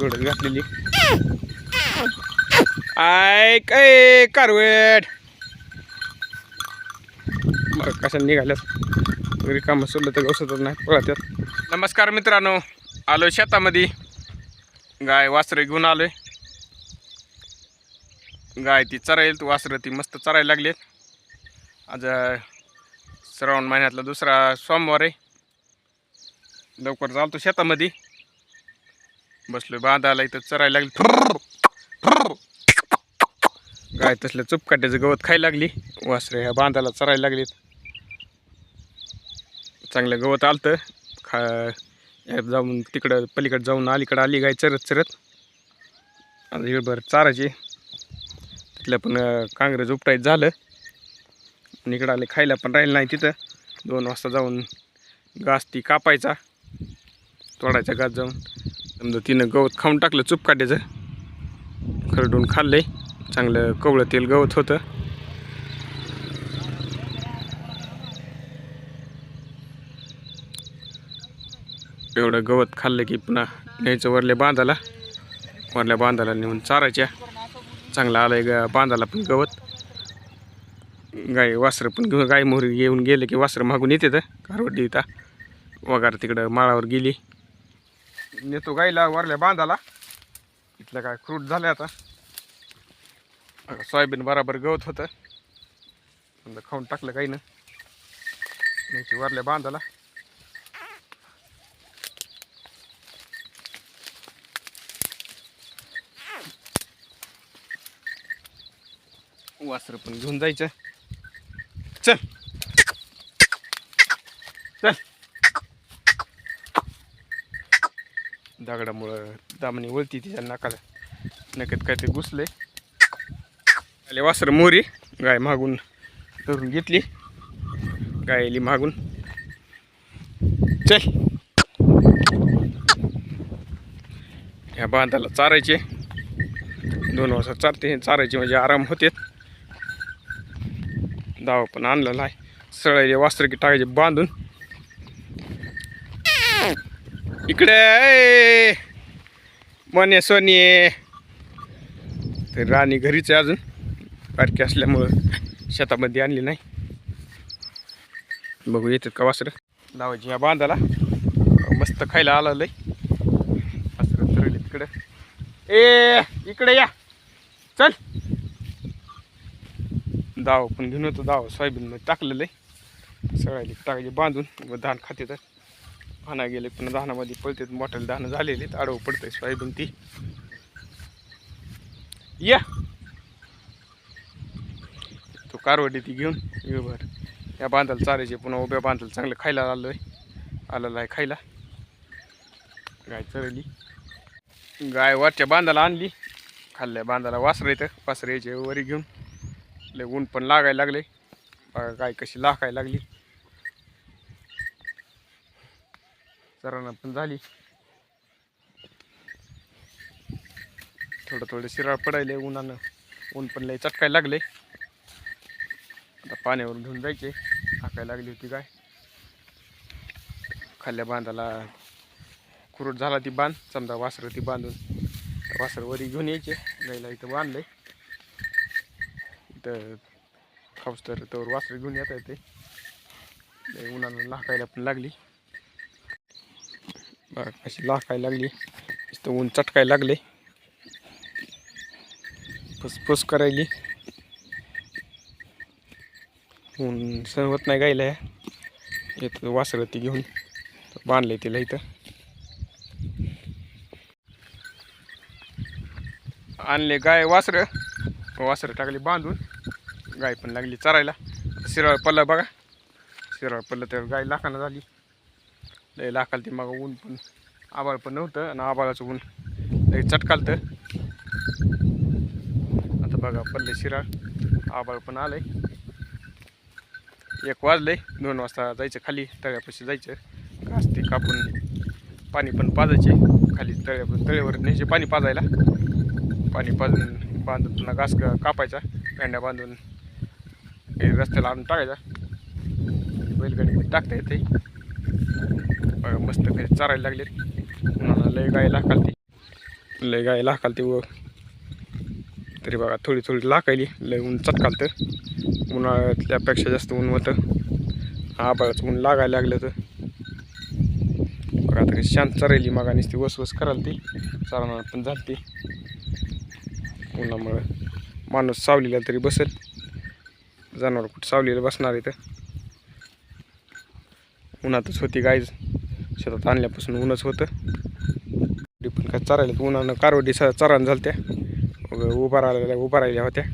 जोडत घातलेली. ऐक ए कारवेट. मग कशा निघाल्यात घरी कामं सोडलं तर गवसतच नाही पळत्यात. नमस्कार मित्रांनो आलो शेतामध्ये. गाय वासरं घेऊन आलोय. गाय ती चराईल तू वासरं ती मस्त चरायला लागलेत. आज श्रावण महिन्यातला दुसरा सोमवार आहे. लवकर चालतो शेतामध्ये. बसलोय आला इथं चरायला लागली. गाय तसल्या चुपकाट्याचं गवत खायला लागली. वासरे ह्या बांधाला चरायला लागलीत. चांगलं गवत आलतं. खा जाऊन तिकडं पलीकडे जाऊन अलीकडं आली गाय चरत चरत. आता इकडं चारायची. तिथलं पण कांग्रेस उपटायचं झालं. आणि इकडं आले खायला पण राहिलं नाही तिथं. दोन वाजता जाऊन घास ती कापायचा. तोडायचा घास जाऊन. समजा तिनं गवत खाऊन टाकलं चुपकाट्याचं खरडून खाल्ले चांगलं कवळं तेल गवत होतं. एवढं गवत खाल्लं की पुन्हा न्यायचं वरल्या बांधाला. वरल्या बांधाला नेऊन चारायच्या. चांगलं आलं ग बांधाला पण गवत. गाय वासरं पण घेऊन गाय मोहरी येऊन गेले की वासरं मागून येते तर. कारवडी इथं. वगार तिकडं माळावर गेली. नेतो गाईला वरल्या बांधाला. इथलं काय क्रूट झालं आता. सोयाबीन बराबर गवत होतं. समजा खाऊन टाकलं काही ना न्यायची वरल्या बांधाला. वासरं पण घेऊन जायचं. चल. चल. दगडामुळं दामणी वळती तिच्या नाकाला. नकत काय ते घुसले आले वासर मोरी गाय मागून धरून घेतली. गाय आली मागून. चल. ह्या बांधाला चारायचे. दोन वाजता चारते. चारायचे म्हणजे आराम होते. दावा पण आणलेला आहे. सळायचे वास्त्र की टाकायचे बांधून. इकडे ए, मने सोनी. तर राणी घरीच आहे अजून. बारकी असल्यामुळं शेतामध्ये आणली नाही. बघू येतात का वासरं. लावायची या बांधाला. मस्त खायला आलं लय. वासरं चरली तिकडं. ए इकडे या. चल. दाव पण घेऊन होतो. दाव सोयाबीन मध्ये टाकलेलं आहे सगळ्या टाकायचे बांधून व धान खाते तर. धाना गेले पण धानामध्ये पळतेत मोठ्याला धानं झालेले आडवं पडतंय सोयाबीन ती. या. तो कारवडी ती घेऊन येऊभर या बांधाला चारायचे पुन्हा उभ्या बांधाला चांगलं खायला आलोय. आलेला आहे खायला. गाय चरली. गाय वरच्या बांधाला आणली. खाल्ल्या बांधाला वासरं येतं वासरं यायचे वरी घेऊन. लय ऊन पण लागायला लागले गाय कशी लाखायला लागली. चरांना पण झाली. थोडं थोडं शिराळ पडायले उन्हानं. ऊन पण लय चटकायला लागले आता पाण्यावर घेऊन जायचे हाकायला लागली होती काय खाल्ल्या बांधाला कुरूट झाला ती बांध. समजा वासरं ती बांधून त्या वासरं वरी घेऊन यायचे. गायला इथं बांधलंय. इथं खाऊस तर तर वासरं घेऊन येता येते लय उन्हानं लाकायला पण लागली. बघा कशी लाखायला लागली. नुसतं ऊन चटकायला लागले. फुसफुस करायली. ऊन सहवत होत नाही गायला. येत वासरं ती घेऊन. बांधलंय तिला इथं. आणले गाय वासरं. वासरं टाकली बांधून. गाय पण लागली चरायला. शिराळ पल्ला बघा. शिराळ पल्ला तर गाय लाखाना झाली. लय लाखाल ते मग ऊन पण आबाळ पण नव्हतं आणि आबाळाचं ऊन लय चटकालतं. आता बघा पडले शिराळ. आबाळ पण आलंय. एक वाजलंय. दोन वाजता जायचं खाली तळ्यापाशी जायचं. घास ते कापून. पाणी पण पाजायचे. खाली तळ्या तळ्यावर न्यायचे पाणी पाजायला. पाणी पाजून बांधून पुन्हा घास कापायचा. पेंड्या बांधून हे रस्त्याला आणून टाकायचा. बैलगाडी टाकता येते. बघा मस्त घरी चारायला लागले उन्हाळा लय गायला खालती लय गाय लाकाल ते व. तरी बघा थोडी थोडी लाकायली लय ऊन चटकालतं. उन्हाळ्यातल्यापेक्षा जास्त ऊन होतं. हा बघाच ऊन लागायला लागलं तर. बघा आता शांत चरायली मग ती वसवस कराल ती चारणार पण झालती. उन्हामुळं माणूस सावलीला तरी बसेल. जनावर कुठं सावलीला बसणार इथं. उन्हातच होती गायच. शेतात आणल्यापासून ऊनच होतं. पण काय चरायला उन्हानं कारवडी स चरान झालं त्या उभा राहिलेल्या उभा राहिल्या होत्या.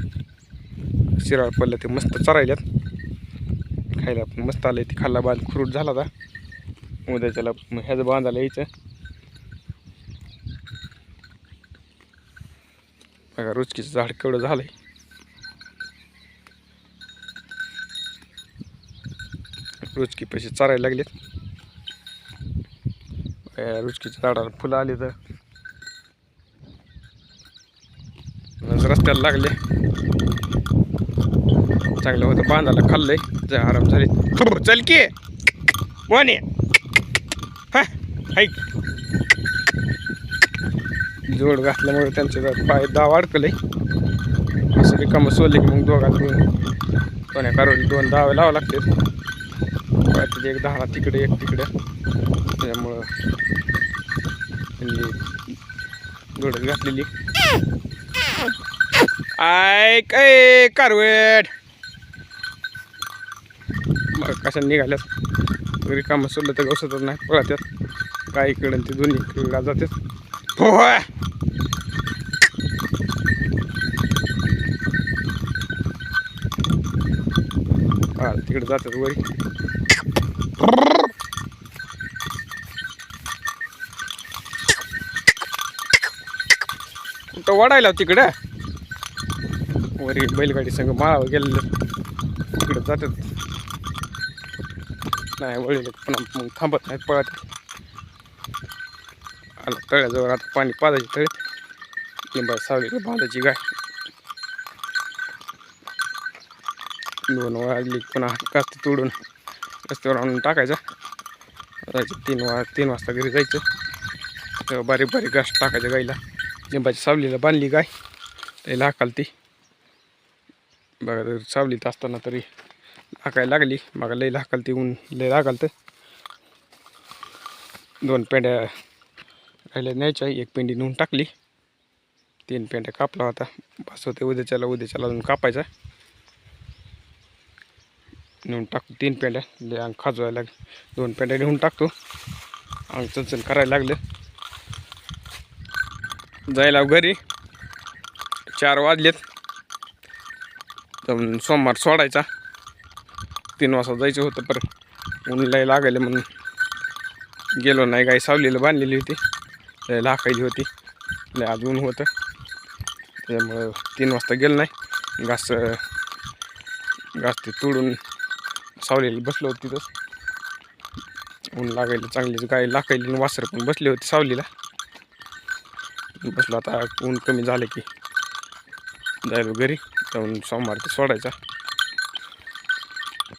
शिराळ पडल्या ते मस्त चरायल्यात. खायला पण मस्त आलं ते खाल्ला बांध. खुरूट झाला होता. उद्याच्याला मग ह्याचं बांधायला यायचं. बघा रुचकीचं झाड केवढं झालंय. रुचकी पैसे चारायला लागलेत. रुचकीच्या झाडाला फुलं आली तर. रस्त्याला लागले. चांगलं होतं बांधायला खाल्लंय. जा आराम झाले. हो, चल की. मोने हा ऐक. जोड घातल्यामुळे त्यांचे पाय दाव अडकले. असं रिकामं सोडले की मग दोघात दोन कोण्या कारण दोन दावे लावा लागतात एक दहा तिकडे एक तिकडे. म्हणजे जोडत घातलेली. ऐक काय कारवेट. मग कशा निघाल्यात. रिकामं सोडलं तर गवसतच नाही पळत्यात. काय इकडे ते दोन्ही इकडला जातात हो तिकडे जातात वरी. तो वाढायला तिकडं. वरी बैलगाडी संघ माळावर गेलेलं. तिकडं जातात. नाही वळले पण मग थांबत नाहीत पळत. आला तळ्याजवळ आता पाणी पाजायची तळे. लिंबा सावलीला बांधायची गाय. दोन वाजली पुन्हा कास्त तोडून रस्त्यावर आणून टाकायचा. जायचं तीन वा तीन वाजता घरी जायचं. तेव्हा बारीक बारीक घास टाकायचं गाईला. लिंबाच्या सावलीला बांधली गाय. ते हाकाल ती. बघा तर सावलीत असताना तरी हाकायला लागली. मग लई लाकाल ती ऊन लई लागाल तर. दोन पेंड्या राहिल्या न्यायच्या एक पेंडी नेऊन टाकली. तीन पेंड्या कापला होता बस होते उद्याच्याला उद्याच्याला अजून कापायचा. नेऊन टाकतो तीन पेंड्या. लय अंग खाजवायला लागले. दोन पेंड्या नेऊन टाकतो. अंग चलचल करायला लागलं. जायला घरी चार वाजलेत. तर सोमवार सोडायचा. तीन वाजता जायचं होतं पर ऊन लय लागायला म्हणून गेलो नाही. गाय सावलीला बांधलेली होती. लय लाकायली होती. लय आज ऊन होतं. त्याच्यामुळं तीन वाजता गेलो नाही. घास घास ते तोडून सावलीला बसलो होतो तिथं ऊन लागायला चांगलीच गाय लाकायली वासर पण बसले होते सावलीला. बसलो आता ऊन कमी झालं की जायला घरी. जाऊन सोमवार ते सोडायचा.